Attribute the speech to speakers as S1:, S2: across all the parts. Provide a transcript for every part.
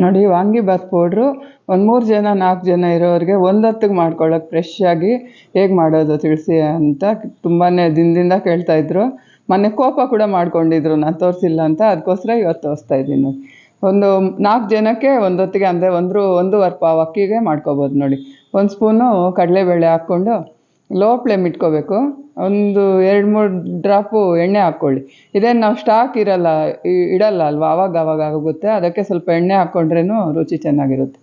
S1: ನೋಡಿ ವಾಂಗಿಬಾತ್ ಪೌಡ್ರು ಒಂದು ಮೂರು ಜನ, ನಾಲ್ಕು ಜನ ಇರೋರಿಗೆ ಒಂದೊತ್ತಿಗೆ ಮಾಡ್ಕೊಳ್ಳೋಕೆ ಫ್ರೆಶ್ ಆಗಿ ಹೇಗೆ ಮಾಡೋದು ತಿಳಿಸಿ ಅಂತ ತುಂಬಾ ದಿನದಿಂದ ಕೇಳ್ತಾ ಇದ್ರು. ಮೊನ್ನೆ ಕೋಪ ಕೂಡ ಮಾಡ್ಕೊಂಡಿದ್ರು, ನಾನು ತೋರಿಸಿಲ್ಲ ಅಂತ. ಅದಕ್ಕೋಸ್ಕರ ಇವತ್ತು ತೋರಿಸ್ತಾ ಇದ್ದೀನಿ ನೋಡಿ. ಒಂದು ನಾಲ್ಕು ಜನಕ್ಕೆ ಒಂದೊತ್ತಿಗೆ ಅಂದರೆ ಒಂದು ಒಂದೂವರೆ ಪಾವು ಅಕ್ಕಿಗೆ ಮಾಡ್ಕೊಬೋದು ನೋಡಿ. ಒಂದು ಸ್ಪೂನು ಕಡಲೆಬೇಳೆ ಹಾಕ್ಕೊಂಡು ಲೋ ಫ್ಲೇಮ್ ಇಟ್ಕೋಬೇಕು. ಒಂದು ಎರಡು ಮೂರು ಡ್ರಾಪು ಎಣ್ಣೆ ಹಾಕ್ಕೊಳ್ಳಿ. ಇದೇನು ನಾವು ಸ್ಟಾಕ್ ಇರಲ್ಲ ಇಡಲ್ಲ ಅಲ್ವಾ? ಆವಾಗ ಆವಾಗ ಆಗುತ್ತೆ. ಅದಕ್ಕೆ ಸ್ವಲ್ಪ ಎಣ್ಣೆ ಹಾಕ್ಕೊಂಡ್ರೇ ರುಚಿ ಚೆನ್ನಾಗಿರುತ್ತೆ.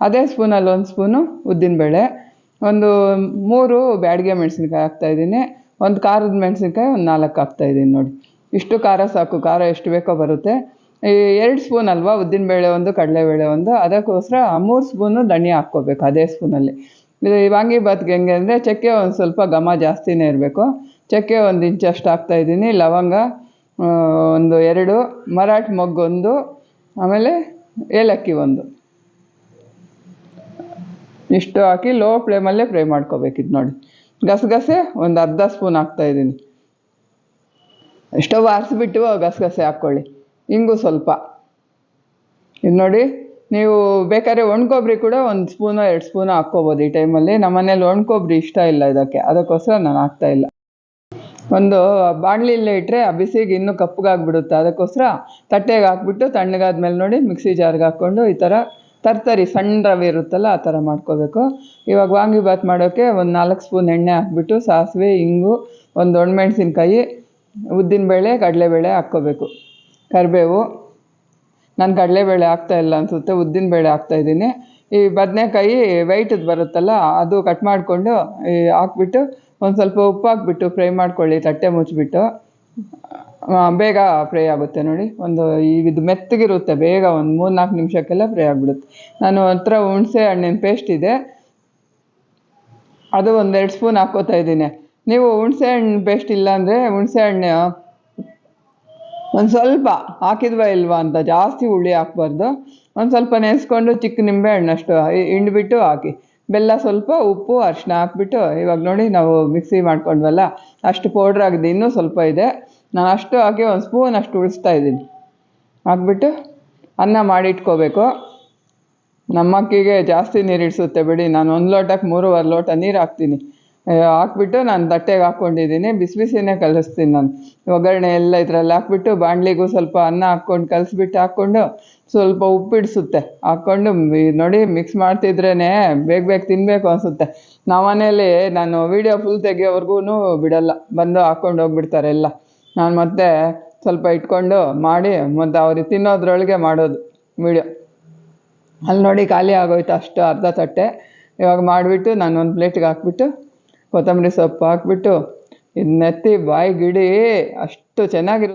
S1: ಅದೇ ಸ್ಪೂನಲ್ಲಿ ಒಂದು ಸ್ಪೂನು ಉದ್ದಿನಬೇಳೆ, ಒಂದು ಮೂರು ಬ್ಯಾಡಗೆ ಮೆಣಸಿನ್ಕಾಯಿ ಹಾಕ್ತಾಯಿದ್ದೀನಿ ಒಂದು ಖಾರದ ಮೆಣಸಿನ್ಕಾಯಿ ಒಂದು ನಾಲ್ಕು ಹಾಕ್ತಾಯಿದ್ದೀನಿ ನೋಡಿ. ಇಷ್ಟು ಖಾರ ಸಾಕು. ಖಾರ ಎಷ್ಟು ಬೇಕೋ ಬರುತ್ತೆ. ಈ ಎರಡು ಸ್ಪೂನ್ ಅಲ್ವಾ? ಉದ್ದಿನಬೇಳೆ ಒಂದು, ಕಡಲೆಬೇಳೆ ಒಂದು. ಅದಕ್ಕೋಸ್ಕರ ಮೂರು ಸ್ಪೂನು ಧನಿಯಾ ಹಾಕ್ಕೋಬೇಕು. ಅದೇ ಸ್ಪೂನಲ್ಲಿ. ವಾಂಗಿಬಾತ್ಗೆ ಹೆಂಗೆ ಅಂದರೆ ಚಕ್ಕೆ ಒಂದು ಸ್ವಲ್ಪ ಘಮ ಜಾಸ್ತಿನೇ ಇರಬೇಕು. ಚಕ್ಕೆ ಒಂದು ಇಂಚಷ್ಟು ಹಾಕ್ತಾಯಿದ್ದೀನಿ ಲವಂಗ ಒಂದು ಎರಡು, ಮರಾಠ ಮೊಗ್ಗು ಆಮೇಲೆ ಏಲಕ್ಕಿ ಒಂದು. ಇಷ್ಟು ಹಾಕಿ ಲೋ ಫ್ಲೇಮಲ್ಲೇ ಫ್ರೈ ಮಾಡ್ಕೋಬೇಕಿದು ನೋಡಿ. ಗಸಗಸೆ ಒಂದು ಅರ್ಧ ಸ್ಪೂನ್ ಹಾಕ್ತಾಯಿದ್ದೀನಿ ಎಷ್ಟೋ ಆರಿಸ್ಬಿಟ್ಟು ಗಸಗಸೆ ಹಾಕ್ಕೊಳ್ಳಿ ಹಿಂಗು ಸ್ವಲ್ಪ. ಇದು ನೋಡಿ. ನೀವು ಬೇಕಾದ್ರೆ ಒಣಕೊಬ್ಬರಿ ಕೂಡ ಒಂದು ಸ್ಪೂನು, ಎರಡು ಸ್ಪೂನು ಹಾಕ್ಕೋಬೋದು ಈ ಟೈಮಲ್ಲಿ ನಮ್ಮ ಮನೇಲಿ ಒಣಕೊಬ್ಬರಿ ಇಷ್ಟ ಇಲ್ಲ ಇದಕ್ಕೆ. ಅದಕ್ಕೋಸ್ಕರ ನಾನು ಹಾಕ್ತಾ ಇಲ್ಲ. ಒಂದು ಬಾಣಲಿಲ್ಲೇ ಇಟ್ಟರೆ ಆ ಬಿಸಿಗೆ ಇನ್ನೂ ಕಪ್ಪಗಾಗ್ಬಿಡುತ್ತೆ. ಅದಕ್ಕೋಸ್ಕರ ತಟ್ಟೆಗೆ ಹಾಕ್ಬಿಟ್ಟು ತಣ್ಣಗಾದ್ಮೇಲೆ ನೋಡಿ ಮಿಕ್ಸಿ ಜಾರ್ಗೆ ಹಾಕ್ಕೊಂಡು ಈ ಥರ ತರ್ತರಿ, ಸಣ್ಣ ರವೆ ಇರುತ್ತಲ್ಲ ಆ ಥರ ಮಾಡ್ಕೋಬೇಕು. ಇವಾಗ ವಾಂಗಿಬಾತ್ ಮಾಡೋಕ್ಕೆ ಒಂದು ನಾಲ್ಕು ಸ್ಪೂನ್ ಎಣ್ಣೆ ಹಾಕ್ಬಿಟ್ಟು ಸಾಸಿವೆ, ಇಂಗು, ಒಂದು ಒಣಮೆಣ್ಸಿನ್ಕಾಯಿ, ಉದ್ದಿನಬೇಳೆ, ಕಡಲೆಬೇಳೆ ಹಾಕ್ಕೋಬೇಕು. ಕರಿಬೇವು. ನಾನು ಕಡಲೆಬೇಳೆ ಹಾಕ್ತಾ ಇಲ್ಲ ಅನ್ಸುತ್ತೆ, ಉದ್ದಿನ ಬೇಳೆ ಹಾಕ್ತಾ ಇದ್ದೀನಿ. ಈ ಬದನೆಕಾಯಿ ವೈಟದ್ದು ಬರುತ್ತಲ್ಲ, ಅದು ಕಟ್ ಮಾಡಿಕೊಂಡು ಈ ಹಾಕ್ಬಿಟ್ಟು ಒಂದು ಸ್ವಲ್ಪ ಉಪ್ಪು ಹಾಕ್ಬಿಟ್ಟು ಫ್ರೈ ಮಾಡ್ಕೊಳ್ಳಿ, ತಟ್ಟೆ ಮುಚ್ಚಿಬಿಟ್ಟು. ಬೇಗ ಫ್ರೈ ಆಗುತ್ತೆ ನೋಡಿ, ಒಂದು ಇದು ಮೆತ್ತಗಿರುತ್ತೆ, ಬೇಗ ಒಂದು ಮೂರು ನಾಲ್ಕು ನಿಮಿಷಕ್ಕೆಲ್ಲ ಫ್ರೈ ಆಗಿಬಿಡುತ್ತೆ. ನಾನು ಹತ್ರ ಹುಣಸೆ ಹಣ್ಣಿನ ಪೇಸ್ಟ್ ಇದೆ. ಅದು ಒಂದೆರಡು ಸ್ಪೂನ್ ಹಾಕ್ಕೋತಾ ಇದ್ದೀನಿ. ನೀವು ಹುಣಸೆ ಹಣ್ಣು ಪೇಸ್ಟ್ ಇಲ್ಲಾಂದರೆ ಹುಣಸೆ ಹಣ್ಣು ಒಂದು ಸ್ವಲ್ಪ ಹಾಕಿದ್ವಾ ಇಲ್ವಾ ಅಂತ ಜಾಸ್ತಿ ಹುಳಿ ಹಾಕ್ಬಾರ್ದು. ಒಂದು ಸ್ವಲ್ಪ ನೆನೆಸ್ಕೊಂಡು ಚಿಕ್ಕ ನಿಂಬೆ ಹಣ್ಣಷ್ಟು ಹಿಂಡ್ಬಿಟ್ಟು ಹಾಕಿ. ಬೆಲ್ಲ ಸ್ವಲ್ಪ ಉಪ್ಪು ಅರಿಶಿನ ಹಾಕ್ಬಿಟ್ಟು ಇವಾಗ ನೋಡಿ ನಾವು ಮಿಕ್ಸಿ ಮಾಡ್ಕೊಂಡ್ವಲ್ಲ, ಅಷ್ಟು ಪೌಡ್ರ್ ಆಗಿದೆ, ಇನ್ನೂ ಸ್ವಲ್ಪ ಇದೆ. ನಾನು ಅಷ್ಟು ಹಾಕಿ ಒಂದು ಸ್ಪೂನ್ ಅಷ್ಟು ಉಳಿಸ್ತಾ ಇದ್ದೀನಿ. ಹಾಕ್ಬಿಟ್ಟು ಅನ್ನ ಮಾಡಿಟ್ಕೋಬೇಕು. ನಮ್ಮಕ್ಕಿಗೆ ಜಾಸ್ತಿ ನೀರು ಇಡಿಸುತ್ತೆ ಬಿಡಿ, ನಾನು ಒಂದು ಲೋಟಕ್ಕೆ ಮೂರುವರೆ ಲೋಟ ನೀರು ಹಾಕ್ತೀನಿ. ಹಾಕ್ಬಿಟ್ಟು ನಾನು ತಟ್ಟೆಗೆ ಹಾಕ್ಕೊಂಡಿದ್ದೀನಿ. ಬಿಸಿ ಬಿಸಿನೇ ಕಲಿಸ್ತೀನಿ ನಾನು. ಒಗ್ಗರಣೆ ಎಲ್ಲ ಇದರಲ್ಲಿ ಹಾಕ್ಬಿಟ್ಟು ಬಾಣಲಿಗೂ ಸ್ವಲ್ಪ ಅನ್ನ ಹಾಕ್ಕೊಂಡು ಕಲಸ್ಬಿಟ್ಟು ಹಾಕ್ಕೊಂಡು ಸ್ವಲ್ಪ ಉಪ್ಪಿಡಿಸುತ್ತೆ ಹಾಕ್ಕೊಂಡು ನೋಡಿ ಮಿಕ್ಸ್ ಮಾಡ್ತಿದ್ರೇ ಬೇಗ ಬೇಗ ತಿನ್ನಬೇಕು ಅನಿಸುತ್ತೆ. ನಾವು ಮನೇಲಿ ನಾನು ವೀಡಿಯೋ ಫುಲ್ ತೆಗಿಯೋವರೆಗೂ ಬಿಡಲ್ಲ. ಬಂದು ಹಾಕ್ಕೊಂಡು ಹೋಗ್ಬಿಡ್ತಾರೆ ಎಲ್ಲ. ನಾನು ಮತ್ತೆ ಸ್ವಲ್ಪ ಇಟ್ಕೊಂಡು ಮಾಡಿ ಮತ್ತು ಅವ್ರಿಗೆ ತಿನ್ನೋದ್ರೊಳಗೆ ಮಾಡೋದು ವಿಡಿಯೋ ಅಲ್ಲಿ ನೋಡಿ ಖಾಲಿ ಆಗೋಯ್ತು ಅಷ್ಟು ಅರ್ಧ ತಟ್ಟೆ. ಇವಾಗ ಮಾಡಿಬಿಟ್ಟು ನಾನು ಒಂದು ಪ್ಲೇಟಿಗೆ ಹಾಕ್ಬಿಟ್ಟು ಕೊತ್ತಂಬರಿ ಸೊಪ್ಪು ಹಾಕ್ಬಿಟ್ಟು ಬಾಯಿ ಬಾಯಿಗಿಡಿ ಅಷ್ಟು ಚೆನ್ನಾಗಿರುತ್ತೆ.